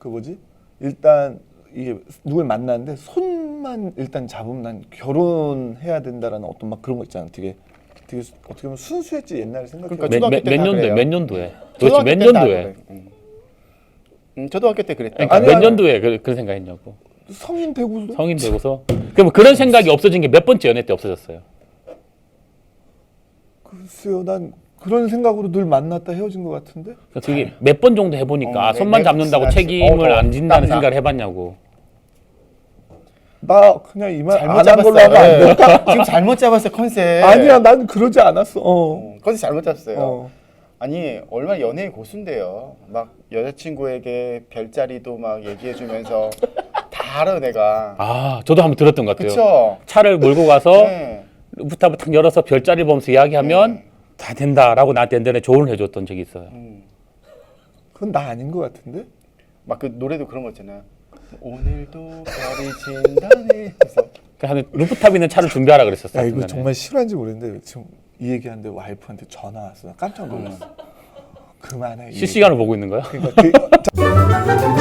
그 뭐지? 일단 이게 누굴 만나는데 손만 일단 잡으면 난 결혼해야 된다라는 어떤 막 그런 거 있잖아. 되게 되게 수- 어떻게 보면 순수했지 옛날에 생각해. 그러니까 초등학교 몇, 때 몇 다 년도에 그래요. 몇 년도에 도대체 초등학교 몇 때다 년도에 그래. 음. 음, 초등학교 때 그랬다. 그러니까 아니, 몇 아니. 년도에 그, 그런 생각했냐고 성인 되고도 성인 되고서 그럼 그런 생각이 없어진 게 몇 번째 연애 때 없어졌어요 글쎄요, 난 그런 생각으로 늘 만났다 헤어진 것 같은데. 그러니까 그게 몇 번 정도 해보니까 어, 아, 내- 손만 내가 잡는다고 지나치- 책임을 어, 더안 진다는 땀나. 생각을 해봤냐고 나 그냥 이만 잘못 안한 걸로 잡았어요. 하면 안 네. 될까? 지금 잘못 잡았어 컨셉. 아니야, 난 그러지 않았어. 어. 어, 컨셉 잘못 잡았어요. 어. 아니 얼마나 연애의 고수인데요. 막 여자친구에게 별자리도 막 얘기해주면서 다 알아 내가. 아 저도 한번 들었던 것 같아요 그쵸? 차를 몰고 가서 네. 루프탑을 탁 열어서 별자리 보면서 이야기하면 네. 다 된다라고 나한테 옛날에 조언을 해줬던 적이 있어요 음. 그건 나 아닌 것 같은데. 막 그 노래도 그런 거 있잖아요. 오늘도 별이 진다네. 그래서 그래서 루프탑 있는 차를 준비하라 그랬었어요 야 이거. 정말 실화인지 모르겠는데 지금 이 얘기하는데 와이프한테 전화 왔어. 나 깜짝 놀랐어. 그만해. 이 실시간으로 보고 있는 거야? 그러니까 그, 자,